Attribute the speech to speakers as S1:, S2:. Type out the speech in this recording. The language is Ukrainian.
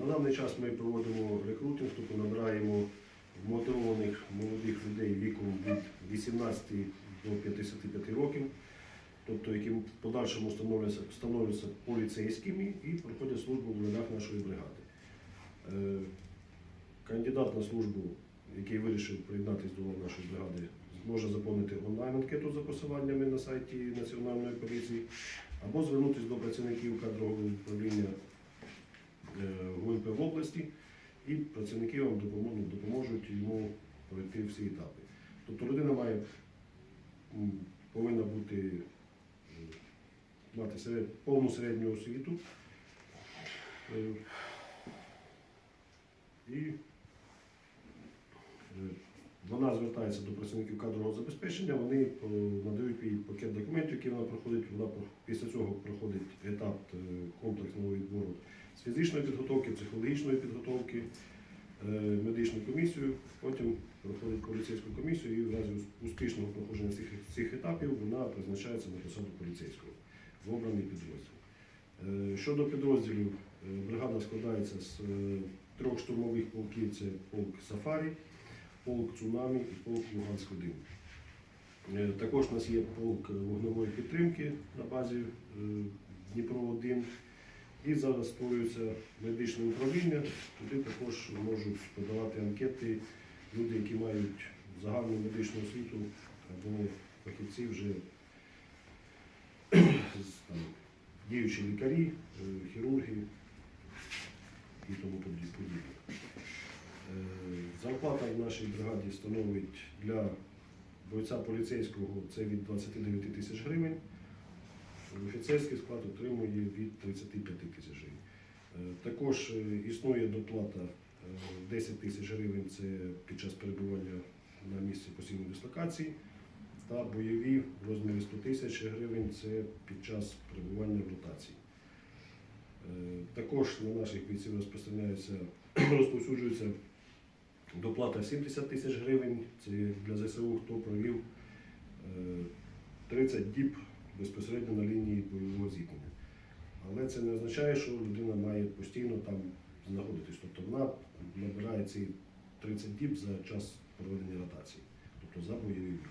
S1: На даний час ми проводимо рекрутинг, тобто набираємо мотивованих молодих людей віком від 18 до 55 років, тобто які в подальшому становляться, становляться поліцейськими і проходять службу в рядах нашої бригади. Е, Кандидат на службу, який вирішив приєднатися до нашої бригади, зможе заповнити онлайн-анкету за посиланнями на сайті Національної поліції або звернутися до працівників кадрового управління в області, і працівники вам допоможуть, допоможуть йому пройти всі етапи. Тобто людина має повинна бути мати серед, повну середню освіту. Е, І е, вона звертається до працівників кадрового забезпечення, вони е, надають їй пакет документів, які вона проходить. Вона після цього проходить етап комплексного відбору з фізичної підготовки, психологічної підготовки, е, медичну комісію, потім проходить поліцейську комісію і в разі успішного проходження цих, цих етапів вона призначається на посаду поліцейського в обраний підрозділ. Е, Щодо підрозділів, е, бригада складається з трьох штурмових полків: це полк Сафарі, полк Цунамі і полк Луганськ-1. Е, Також у нас є полк вогневої підтримки на базі е, Дніпро-1. І зараз створюється медичне управління. Туди також можуть подавати анкети люди, які мають загальну медичну освіту або фахівці вже там, діючі лікарі, е, хірурги і тому подіб- подібне. Е, Зарплата в нашій бригаді становить для бойця поліцейського це від 29 тисяч гривень. Офіцерський склад отримує від 35 тисяч гривень. Е, Також е, існує доплата е, 10 тисяч гривень це під час перебування на місці постійної дислокації, та бойові в розмірі 100 тисяч гривень це під час перебування в ротації. Е, Також на наших бійців розпространяється, розповсюджується доплата 70 тисяч гривень. Це для ЗСУ, хто провів е, 30 діб безпосередньо на лінії бойового зіткнення. Але це не означає, що людина має постійно там знаходитись. Тобто вона набирає ці 30 діб за час проведення ротації, тобто за бойовий вік.